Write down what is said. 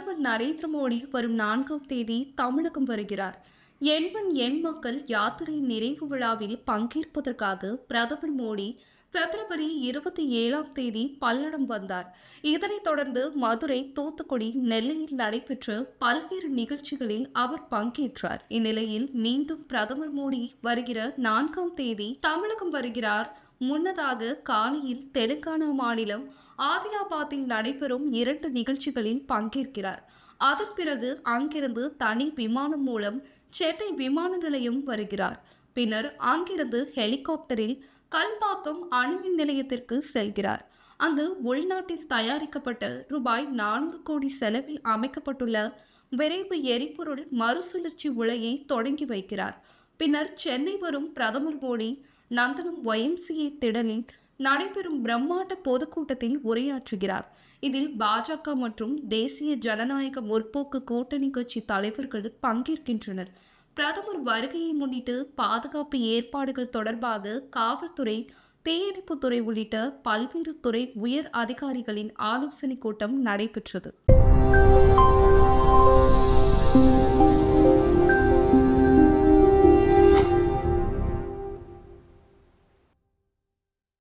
பிரதமர் நரேந்திர மோடி வரும் நான்காம் தேதி தமிழகம் வருகிறார். எண்பன் எண் மக்கள் யாத்திரை நிறைவு விழாவில் பங்கேற்பதற்காக பிரதமர் மோடி பிப்ரவரி இருபத்தி ஏழாம் தேதி பல்லடம் வந்தார். இதனைத் தொடர்ந்து மதுரை தூத்துக்குடி நெல்லையில் நடைபெற்ற பல்வேறு நிகழ்ச்சிகளில் அவர் பங்கேற்றார். இந்நிலையில் மீண்டும் பிரதமர் மோடி வருகிற நான்காம் தேதி தமிழகம் வருகிறார் முன்னதாக காலையில் தெலுங்கானா மாநிலம் ஆதிலாபாத்தில் நடைபெறும் இரண்டு நிகழ்ச்சிகளில் பங்கேற்கிறார். அதன் பிறகு அங்கிருந்து தனி விமானம் மூலம் சென்னை விமான நிலையம் வருகிறார். பின்னர் அங்கிருந்து ஹெலிகாப்டரில் கல்பாக்கம் அணுமின் நிலையத்திற்கு செல்கிறார். அங்கு உள்நாட்டில் தயாரிக்கப்பட்ட ரூபாய் நான்கு கோடி செலவில் அமைக்கப்பட்டுள்ள விரைவு எரிபொருள் மறுசுழற்சி உலையை தொடங்கி வைக்கிறார். பின்னர் சென்னை வரும் பிரதமர் மோடி நந்தனம் ஒய்எம்சிஏ திடலில் நடைபெறும் பிரம்மாண்ட பொதுக்கூட்டத்தில் உரையாற்றுகிறார். இதில் பாஜக மற்றும் தேசிய ஜனநாயக முற்போக்கு கூட்டணி கட்சி தலைவர்கள் பங்கேற்கின்றனர். பிரதமர் வருகையை முன்னிட்டு பாதுகாப்பு ஏற்பாடுகள் தொடர்பாக காவல்துறை தீயணைப்புத்துறை உள்ளிட்ட பல்வேறு துறை உயர் அதிகாரிகளின் ஆலோசனைக் கூட்டம் நடைபெற்றது.